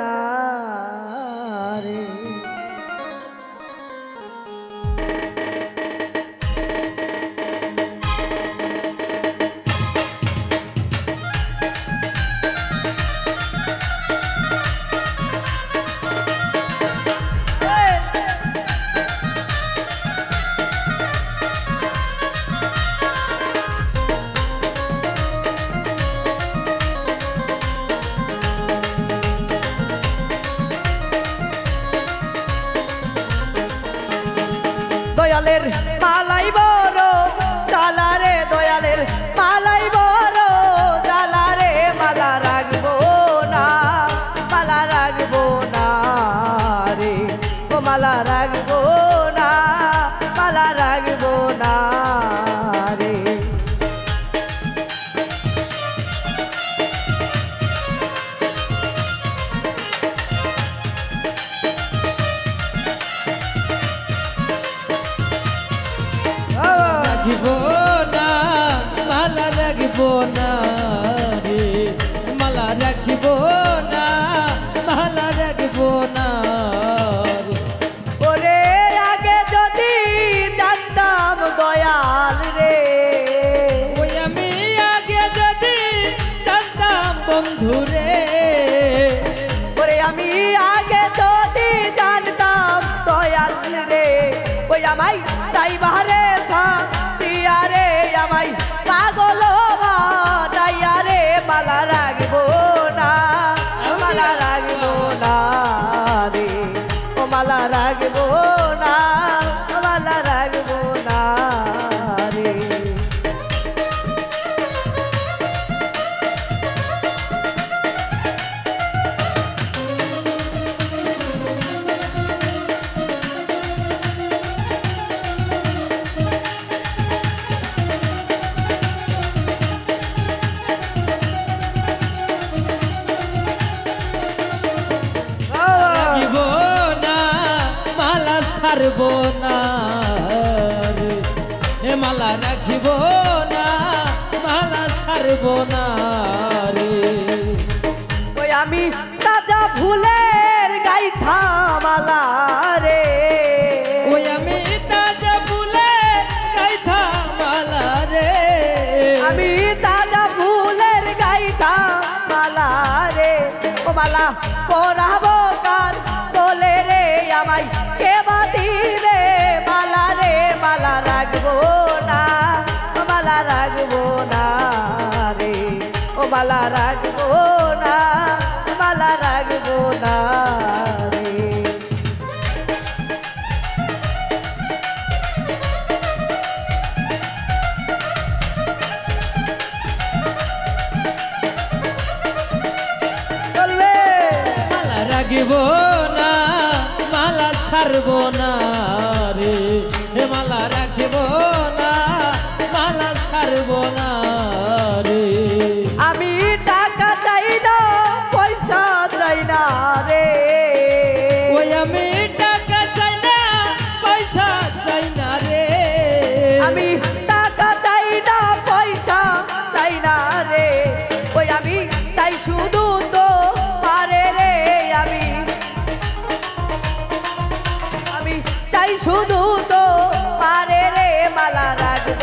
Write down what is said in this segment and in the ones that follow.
না দয়ালের মালাই রাখিব না, মালা রাখিব না রে। মালা রাখিব না, মালা রাখিব না ওরে আগে যদি জানতাম দয়াল রে। ওই আমি আগে যদি জানতাম বন্ধু রে। ওরে আমি আগে যদি জানতাম দয়াল রে। ওই আমাই তাই বাহারে আমাই পাগল ভাইয়া রে ছাড়ব না রে। মালা রাখিব না মালা ছাড়ব না রে। ওই আমি তাজা ফুলের গাইথা মালা রে। ওই আমি তাজা ফুলে গাইথা মালা রে। আমি তাজা ফুলের গাইথা মালা রে। ও মালা পরাবো মালা রাখব না মালা রাখব না রে। চলবে। মালা রাখিব না মালা ছাড়ব না। না রে। ওই আমি চাই শুধু তো পারে রে আমি। আমি চাই শুধু তো পারে রে মালা রাখব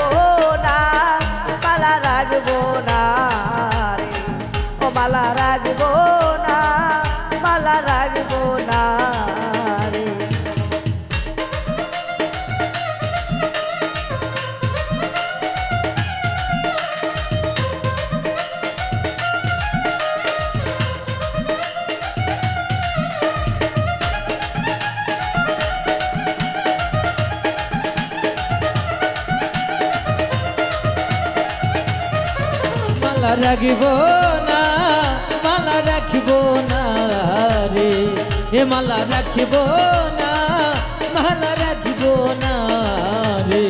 মালা রাখিব না মালা রাখিব না রে। হে মালা রাখিব না মালা রাখিব না রে।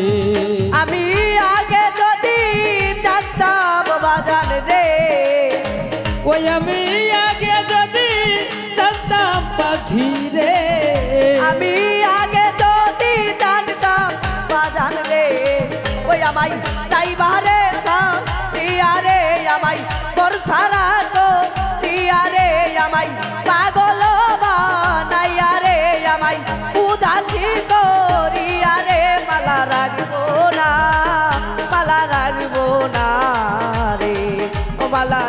আমি আগে যদি জানতাম বাজান রে। ওই আমি আগে যদি জানতাম পাখি রে। আমি আগে যদি জানতাম বাজান রে। ওই আমাই তোর সারা তো রে আমায় পাগল বানাইয়া রে আমায় উদাসী করিয়া রে, পালা রাখব না, পালা রাখব না রে। ও মালা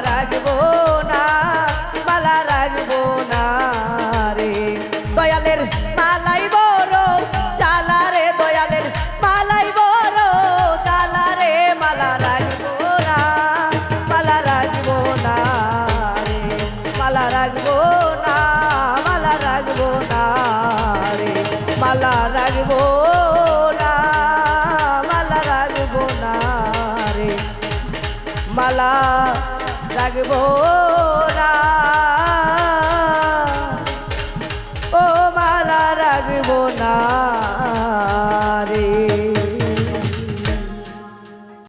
মালা